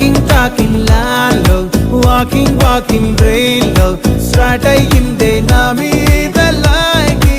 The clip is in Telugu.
టాకింగ్ టాకింగ్ లాలో వాకింగ్ వాకింగ్ బ్రెయిన్లో స్టార్ట్ అయ్యిందే నా మీద